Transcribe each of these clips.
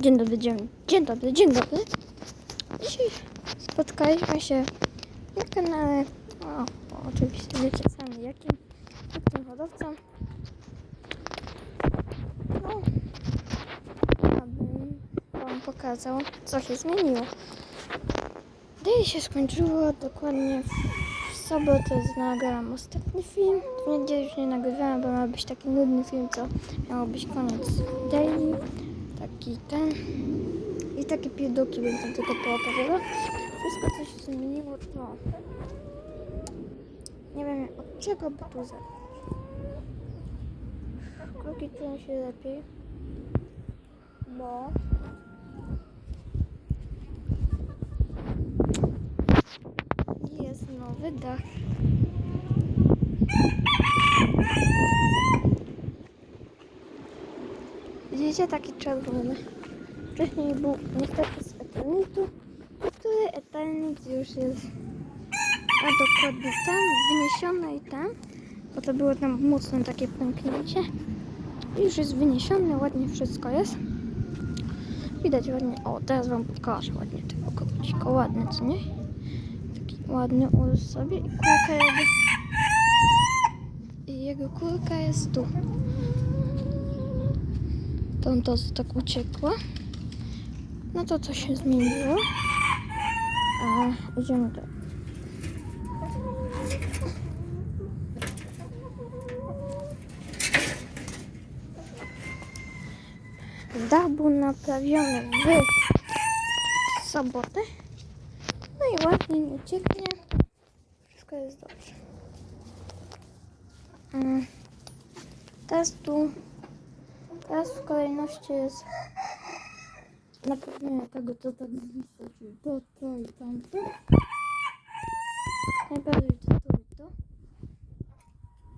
Dzień dobry, dzień, dzień dobry, dzień dobry. Dzisiaj spotkaliśmy się na kanale, o, oczywiście wiecie sami jakim, tym hodowcą. No, abym wam pokazał, co się zmieniło. Dzień się skończyło dokładnie w sobotę nagrałam ostatni film. W niedzielę już nie nagrywałam, bo miał być taki nudny film, co miało być koniec daily. Taki ten. I takie pierdoki bym tam tylko poopowiadał. Wszystko co się zmieniło to... Nie wiem od czego by tu zacząć. Kroki czują się lepiej. Bo... Jest nowy dach. Widzicie taki czerwony. Wcześniej był niestety z eternity, który eternit już jest a dokładnie tam, wyniesiony i tam, bo to było tam mocno takie pęknięcie. Już jest wyniesiony, ładnie wszystko jest. Widać ładnie, o teraz wam pokażę ładnie tego kocika, ładny co nie? Taki ładny urósł sobie i kulka jego, i jego kulka jest tu. On to tak uciekła. No to co się zmieniło? A, idziemy do... Dach był naprawiony w sobotę. No i ładnie nie cieknie. Wszystko jest dobrze. Teraz tu Teraz w kolejności jest naprawienie tego, co tak zwisa, czyli to, to i tamto. Najbardziej to, to i to.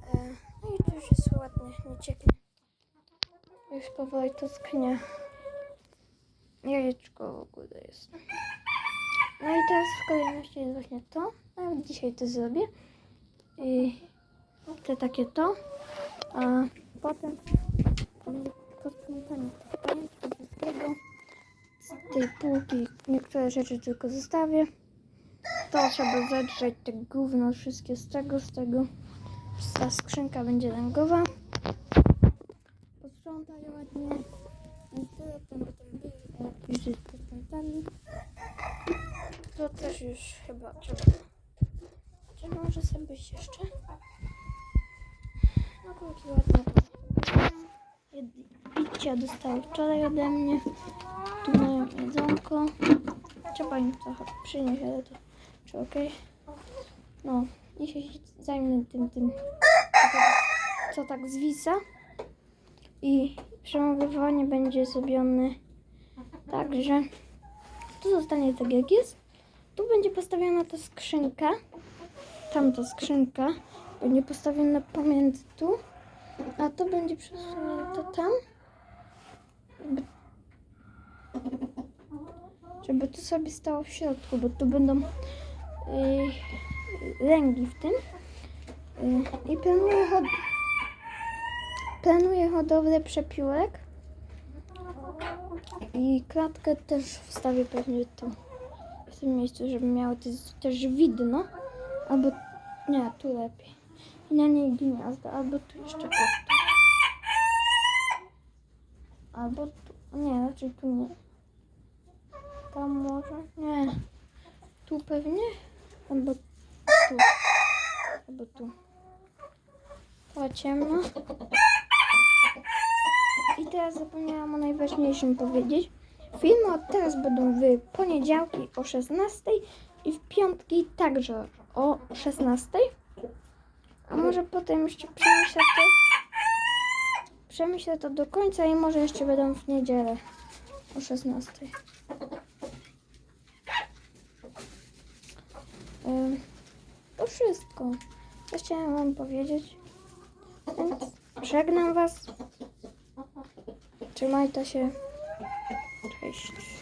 E, no i tu już jest ładnie, nie cieknie. Już powoli to sknie. Jajeczko w ogóle jest. No i teraz w kolejności jest właśnie to. Nawet dzisiaj to zrobię. I te takie to. A potem posprzątanie pamiętam wszystkiego. Z tej półki niektóre rzeczy tylko zostawię. To trzeba zedrzeć te gówno wszystkie z tego, z tego. Ta skrzynka będzie ręgowa. Posprzątaj ładnie. I tyle tam potem byli, jak już posprzątali. To też już chyba trzeba. Czy może sobie być jeszcze? No kurki ładnie. Jed- Picia dostał wczoraj ode mnie. Tu mają jedzonko. Trzeba im trochę przynieść, ale to czy okej? No, dzisiaj się zajmę tym, tym, co tak zwisa. I przemawianie będzie zrobione tak, że tu zostanie tak jak jest. Tu będzie postawiona ta skrzynka. Tamta skrzynka będzie postawiona pomiędzy tu. A to będzie przesunięte tam. Żeby, to sobie stało w środku, bo tu będą yy, lęgi w tym. Yy, I planuję, hod planuję hodowlę przepiórek. I klatkę też wstawię pewnie tu. W tym miejscu, żeby miało to też widno. Albo nie, tu lepiej. I na niej gniazdo, albo tu jeszcze to. Albo tu. Nie, raczej tu nie. Tam może? Nie. Tu pewnie? Albo tu. Albo tu. To ciemno. I teraz zapomniałam o najważniejszym powiedzieć. Filmy od teraz będą w poniedziałki o 16 i w piątki także o 16. A może potem jeszcze przemyślę to. Przemyślę to do końca i może jeszcze będą w niedzielę o 16. Ym, To wszystko. Co chciałam Wam powiedzieć. Więc żegnam Was. Trzymajcie się. Cześć.